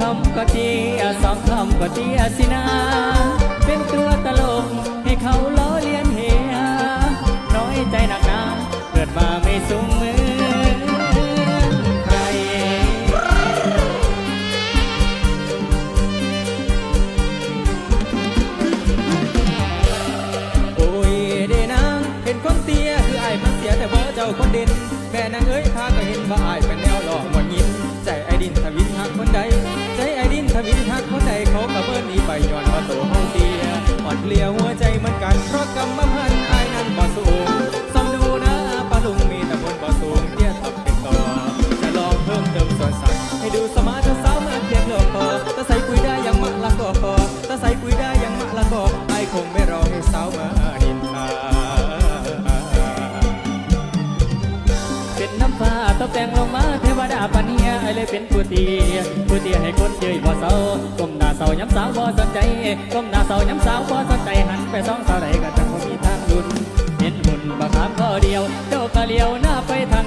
คำก็ดีสองคำก็ดีสินาเป็นตัวตลกให้เขาล้อเลียนเฮฮาน้อยใจหนักหนาเกิดมาไม่สมมือ เดิมสวนสัตว์ให้ดูสมาร์ทสาวมาเพียงโลกอถ้าใส่ปุ๋ยได้ยังมะละกอถ้าใส่ปุ๋ยได้ยังมะละกอไอคงไม่รอให้สาวมาดินทาเป็นน้ำฟ้าตกแต่งลงมาเทวดาปานีไอเลยเป็นผู้ตีผู้ตีให้คนเยยบ่เศร้าก้มหน้าเศร้าย้ำสาวบ่สนใจก้มหน้าเศร้าย้ำสาวบ่สนใจหันไปสองสาวใดก็จังบ่มีทางดุนเห็นหุ่นบ่ถามข้อเดียว เจ้าก็เลียวหน้าไปทาง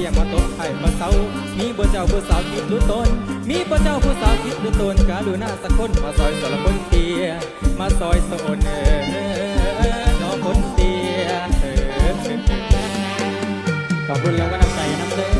รียกว่าตกไผ่มาเศร้ามีบ่เจ้าผู้สาวคิดหรือตน มีบ่เจ้าผู้สาวคิดหรือตนกาลูหน้าสักคนมาซอยสละคนเตี้ยมาซอยโซนเออน้องคนเตี้ยขอบคุณแล้วก็นำใจนำเด้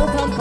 Oh.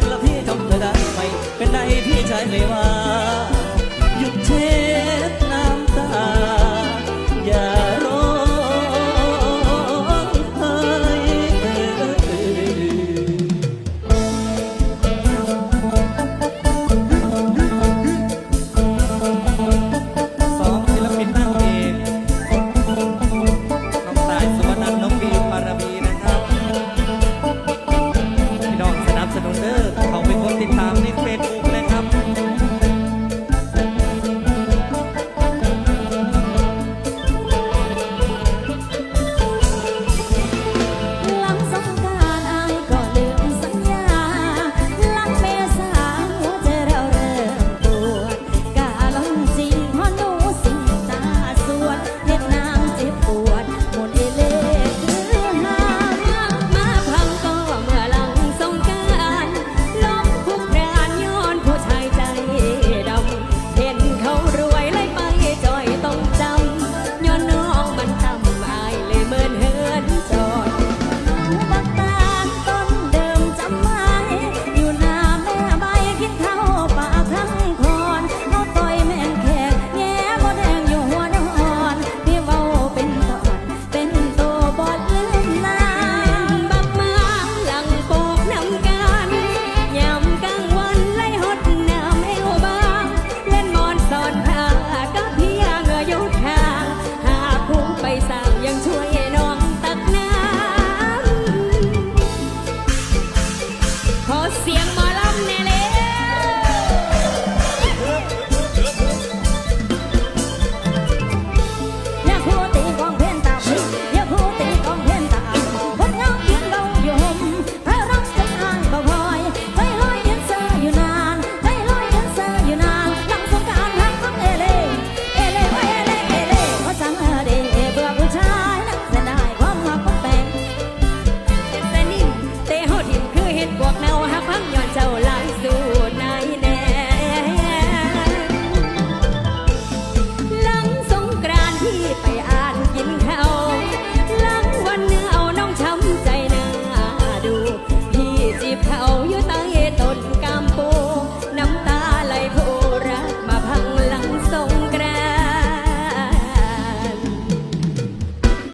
ำแล้วพี่ทำเธอได้ไหมเป็นไรพี่ชายไม่ว่า